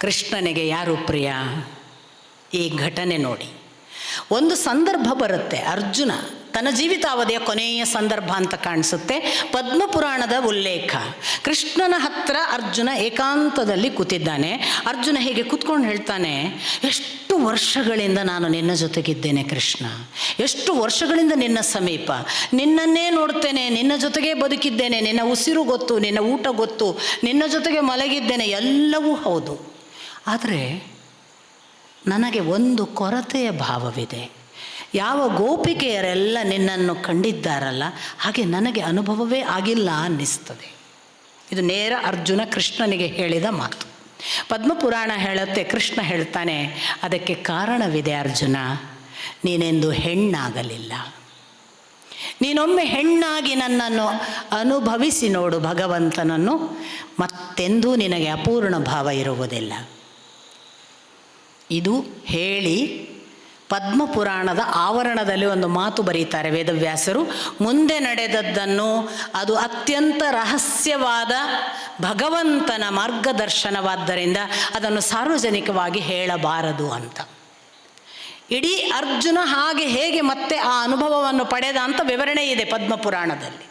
ಕೃಷ್ಣನಿಗೆ ಯಾರು ಪ್ರಿಯ? ಈ ಘಟನೆ ನೋಡಿ. ಒಂದು ಸಂದರ್ಭ ಬರುತ್ತೆ. ಅರ್ಜುನ ತನ್ನ ಜೀವಿತಾವಧಿಯ ಕೊನೆಯ ಸಂದರ್ಭ ಅಂತ ಕಾಣಿಸುತ್ತೆ. ಪದ್ಮಪುರಾಣದ ಉಲ್ಲೇಖ. ಕೃಷ್ಣನ ಹತ್ರ ಅರ್ಜುನ ಏಕಾಂತದಲ್ಲಿ ಕೂತಿದ್ದಾನೆ. ಅರ್ಜುನ ಹೇಗೆ ಕೂತ್ಕೊಂಡು ಹೇಳ್ತಾನೆ, ಎಷ್ಟು ವರ್ಷಗಳಿಂದ ನಾನು ನಿನ್ನ ಜೊತೆಗಿದ್ದೇನೆ ಕೃಷ್ಣ. ಎಷ್ಟು ವರ್ಷಗಳಿಂದ ನಿನ್ನ ಸಮೀಪ. ನಿನ್ನನ್ನೇ ನೋಡ್ತೇನೆ, ನಿನ್ನ ಜೊತೆಗೆ ಬದುಕಿದ್ದೇನೆ. ನಿನ್ನ ಉಸಿರು ಗೊತ್ತು, ನಿನ್ನ ಊಟ ಗೊತ್ತು, ನಿನ್ನ ಜೊತೆಗೆ ಮಲಗಿದ್ದೇನೆ. ಎಲ್ಲವೂ ಹೌದು. ಆದರೆ ನನಗೆ ಒಂದು ಕೊರತೆಯ ಭಾವವಿದೆ. ಯಾವ ಗೋಪಿಕೆಯರೆಲ್ಲ ನಿನ್ನನ್ನು ಕಂಡಿದ್ದಾರಲ್ಲ, ಹಾಗೆ ನನಗೆ ಅನುಭವವೇ ಆಗಿಲ್ಲ ಅನ್ನಿಸ್ತದೆ. ಇದು ನೇರ ಅರ್ಜುನ ಕೃಷ್ಣನಿಗೆ ಹೇಳಿದ ಮಾತು. ಪದ್ಮಪುರಾಣ ಹೇಳುತ್ತೆ, ಕೃಷ್ಣ ಹೇಳ್ತಾನೆ, ಅದಕ್ಕೆ ಕಾರಣವಿದೆ ಅರ್ಜುನ, ನೀನೆಂದು ಹೆಣ್ಣಾಗಲಿಲ್ಲ. ನೀನೊಮ್ಮೆ ಹೆಣ್ಣಾಗಿ ನನ್ನನ್ನು ಅನುಭವಿಸಿ ನೋಡು ಭಗವಂತನನ್ನು, ಮತ್ತೆಂದೂ ನಿನಗೆ ಅಪೂರ್ಣ ಭಾವ ಇರುವುದಿಲ್ಲ. ಇದು ಹೇಳಿ ಪದ್ಮಪುರಾಣದ ಆವರಣದಲ್ಲಿ ಒಂದು ಮಾತು ಬರೀತಾರೆ ವೇದವ್ಯಾಸರು. ಮುಂದೆ ನಡೆದದ್ದನ್ನು ಅದು ಅತ್ಯಂತ ರಹಸ್ಯವಾದ ಭಗವಂತನ ಮಾರ್ಗದರ್ಶನವಾದ್ದರಿಂದ ಅದನ್ನು ಸಾರ್ವಜನಿಕವಾಗಿ ಹೇಳಬಾರದು ಅಂತ. ಇಡೀ ಅರ್ಜುನ ಹಾಗೆ ಹೇಗೆ ಮತ್ತೆ ಆ ಅನುಭವವನ್ನು ಪಡೆದ ಅಂತ ವಿವರಣೆ ಇದೆ ಪದ್ಮಪುರಾಣದಲ್ಲಿ.